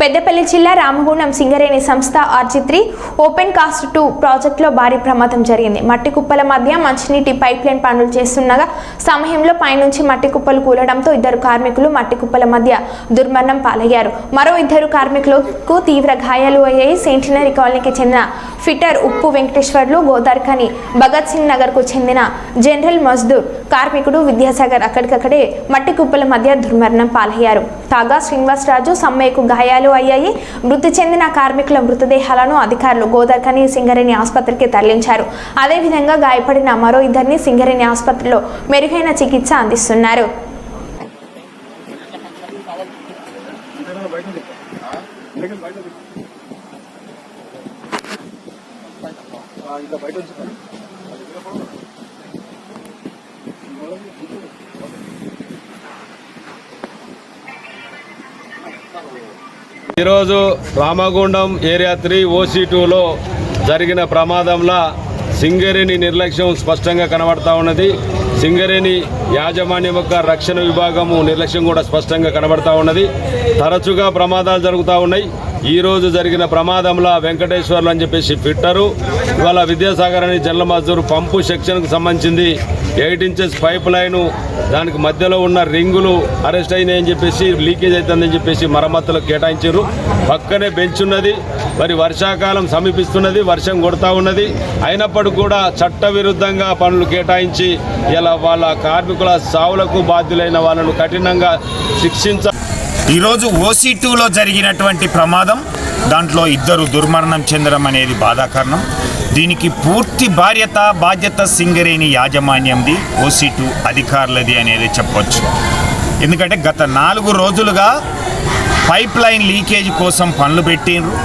పెద్దపల్లి జిల్లా రామగుండం సింగరేణి సంస్థ ఆర్జిత్రి open cast two ప్రాజెక్టులో భారీ ప్రమాదం జరిగింది. మట్టి కుప్పల మధ్య మంచినీటి పైప్ లైన్ పనులు చేస్తుండగా సమయంలో పైనుంచి మట్టి కుప్పలు కూలడంతో ఇద్దరు కార్మికులు మట్టి కుప్పల మధ్య దుర్మరణం పాలయ్యారు. మరో ఇద్దరు కార్మికులకు తీవ్ర గాయాలు అయ్యాయి. సెంటినరీ కాలనీకి చెందిన ఫిటర్ ఉప్పు వెంకటేశ్వర్లు గోదార్ఖని భగత్ సింగ్ నగర్కు చెందిన జనరల్ మజ్దూర్ కార్మికుడు విద్యాసాగర్ అక్కడికక్కడే మట్టి కుప్పల మధ్య దుర్మరణం పాలయ్యారు. కాగా శ్రీనివాసరాజు సమ్మయ్యకు గాయాలు అయ్యాయి. మృతి చెందిన కార్మికుల మృతదేహాలను అధికారులు గోదర్కని సింగరేణి ఆసుపత్రికి తరలించారు. అదేవిధంగా గాయపడిన మరో ఇద్దరిని సింగరేణి ఆసుపత్రిలో మెరుగైన చికిత్స అందిస్తున్నారు. ఈరోజు రామగుండం ఏరియా త్రీ ఓసీ టూలో జరిగిన ప్రమాదంలో సింగరేణి నిర్లక్ష్యం స్పష్టంగా కనబడతా ఉన్నది. సింగరేణి యాజమాన్యం యొక్క రక్షణ విభాగము నిర్లక్ష్యం కూడా స్పష్టంగా కనబడతా ఉన్నది. తరచుగా ప్రమాదాలు జరుగుతూ ఉన్నాయి. ఈ రోజు జరిగిన ప్రమాదంలో వెంకటేశ్వర్లు అని చెప్పేసి ఫిట్టరు. ఇవాళ విద్యాసాగర్ అని జనరల్ మజూర్ పంపు సెక్షన్కు సంబంధించింది ఎయిట్ ఇంచెస్ పైప్ లైను దానికి మధ్యలో ఉన్న రింగులు అరెస్ట్ అయినాయని చెప్పేసి లీకేజ్ అవుతుందని చెప్పేసి మరమ్మతులకు కేటాయించారు. పక్కనే బెంచ్ ఉన్నది మరి వర్షాకాలం సమీపిస్తున్నది వర్షం కొడతా ఉన్నది. అయినప్పటికీ కూడా చట్టవిరుద్ధంగా పనులు కేటాయించి ఇలా వాళ్ళ కార్మికుల సావులకు బాధ్యులైన వాళ్ళను కఠినంగా శిక్షించ ఈరోజు ఓసీ టూలో జరిగినటువంటి ప్రమాదం దాంట్లో ఇద్దరు దుర్మరణం చెందడం అనేది బాధాకరణం. దీనికి పూర్తి బాధ్యత బాధ్యత సింగరేణి యాజమాన్యంది ఓసీ టూ అధికారులది అనేది చెప్పొచ్చు. ఎందుకంటే గత నాలుగు రోజులుగా పైప్ లైన్ లీకేజ్ కోసం పనులు పెట్టిండ్రు.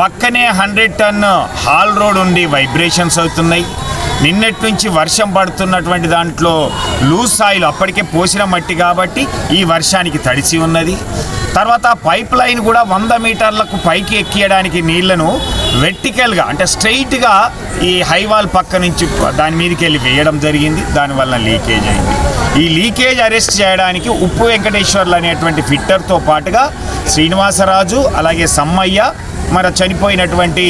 పక్కనే హండ్రెడ్ టన్ హాల్ రోడ్ ఉండి వైబ్రేషన్స్ అవుతున్నాయి. నిన్నటి నుంచి వర్షం పడుతున్నటువంటి దాంట్లో లూజ్ సాయిల్ అప్పటికే పోసిన మట్టి కాబట్టి ఈ వర్షానికి తడిసి ఉన్నది. తర్వాత పైప్ లైన్ కూడా వంద మీటర్లకు పైకి ఎక్కియడానికి నీళ్ళను వెర్టికల్గా అంటే స్ట్రైట్గా ఈ హైవాల్ పక్క నుంచి దాని మీదకి వెళ్ళి వేయడం జరిగింది. దానివల్ల లీకేజ్ అయింది. ఈ లీకేజ్ అరెస్ట్ చేయడానికి ఉప్పు వెంకటేశ్వర్లు అనేటువంటి ఫిట్టర్తో పాటుగా శ్రీనివాసరాజు అలాగే సమ్మయ్య మరి చనిపోయినటువంటి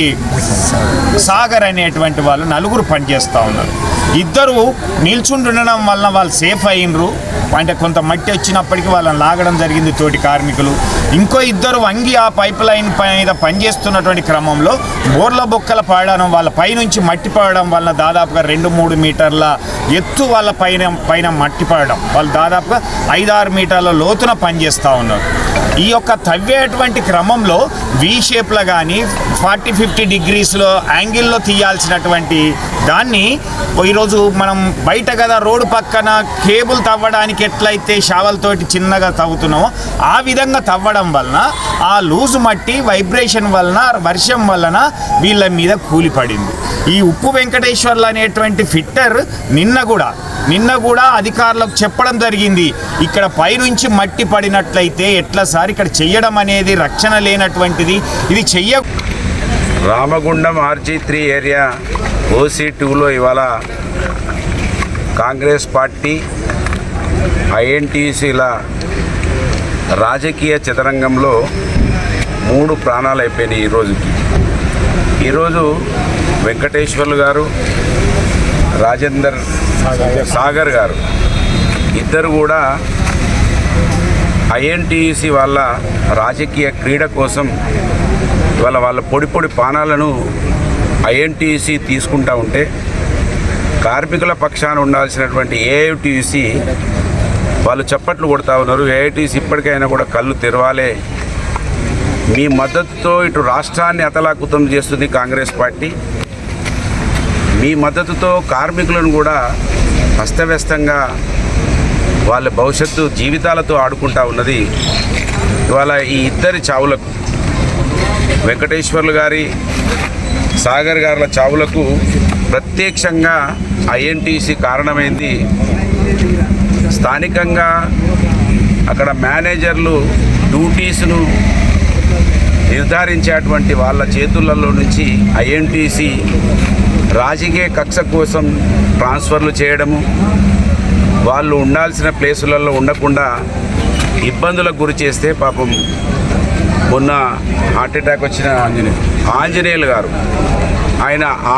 సాగర్ అనేటువంటి వాళ్ళు నలుగురు పనిచేస్తూ ఉన్నారు. ఇద్దరు నిల్చుండడం వలన వాళ్ళు సేఫ్ అయినరు అంటే కొంత మట్టి వచ్చినప్పటికీ వాళ్ళని లాగడం జరిగింది తోటి కార్మికులు. ఇంకో ఇద్దరు వంగి ఆ పైప్ లైన్ మీద పనిచేస్తున్నటువంటి క్రమంలో బోర్ల బొక్కల పడడం వాళ్ళ పైనుంచి మట్టి పడడం వలన దాదాపుగా రెండు మూడు మీటర్ల ఎత్తు వాళ్ళ పైన పైన మట్టి పడడం. వాళ్ళు దాదాపుగా ఐదారు మీటర్ల లోతున పనిచేస్తూ ఉన్నారు. ఈ యొక్క తవ్వేటువంటి క్రమంలో వి షేప్లో కానీ ఫార్టీ ఫిఫ్టీ డిగ్రీస్లో యాంగిల్లో తీయాల్సినటువంటి దాన్ని ఈరోజు మనం బయట కదా రోడ్డు పక్కన కేబుల్ తవ్వడానికి ఎట్లయితే షావల్తోటి చిన్నగా తవ్వుతున్నామో ఆ విధంగా తవ్వడం వలన ఆ లూజు మట్టి వైబ్రేషన్ వలన వర్షం వలన వీళ్ళ మీద కూలిపడింది. ఈ ఉప్పు వెంకటేశ్వర్లు అనేటువంటి ఫిట్టర్ నిన్న కూడా నిన్న కూడా అధికారులకు చెప్పడం జరిగింది. ఇక్కడ పైనుంచి మట్టి పడినట్లయితే ఎట్లా సార్ ఇక్కడ చెయ్యడం అనేది రక్షణ లేనటువంటిది. ఇది చెయ్య Ramagundam RG three area OC టూలో ఇవాళ కాంగ్రెస్ పార్టీ ఐఎన్టీసీల రాజకీయ చదరంగంలో మూడు ప్రాణాలు అయిపోయినాయి ఈరోజుకి ఈరోజు వెంకటేశ్వర్లు గారు రాజేందర్ సాగర్ గారు ఇద్దరు కూడా ఐఎన్టీసీ వాళ్ళ రాజకీయ క్రీడ కోసం ఇవాళ వాళ్ళ పొడి పొడి పానాలను ఐఎన్టీసీ తీసుకుంటా ఉంటే కార్మికుల పక్షాన ఉండాల్సినటువంటి ఏఐటీసీ వాళ్ళు చప్పట్లు కొడతా ఉన్నారు. ఏఐటీసీ ఇప్పటికైనా కూడా కళ్ళు తెరవాలే. మీ మద్దతుతో ఇటు రాష్ట్రాన్ని అతలాకుతం చేస్తుంది కాంగ్రెస్ పార్టీ. మీ మద్దతుతో కార్మికులను కూడా అస్తవ్యస్తంగా వాళ్ళ భవిష్యత్తు జీవితాలతో ఆడుకుంటా ఉన్నది ఇవాళ ఈ ఇద్దరి చావులకు. వెంకటేశ్వర్లు గారి సాగర్ గారుల చావులకు ప్రత్యక్షంగా ఐఎన్టీసీ కారణమైంది. స్థానికంగా అక్కడ మేనేజర్లు డ్యూటీస్ను నిర్ధారించేటువంటి వాళ్ళ చేతులలో నుంచి ఐఎన్టీసీ రాజకీయ కక్ష కోసం ట్రాన్స్ఫర్లు చేయడము వాళ్ళు ఉండాల్సిన ప్లేసులలో ఉండకుండా ఇబ్బందులకు గురి చేస్తే పాపం మొన్న హార్ట్ అటాక్ వచ్చిన ఆంజనేయులు ఆంజనేయులు గారు. ఆయన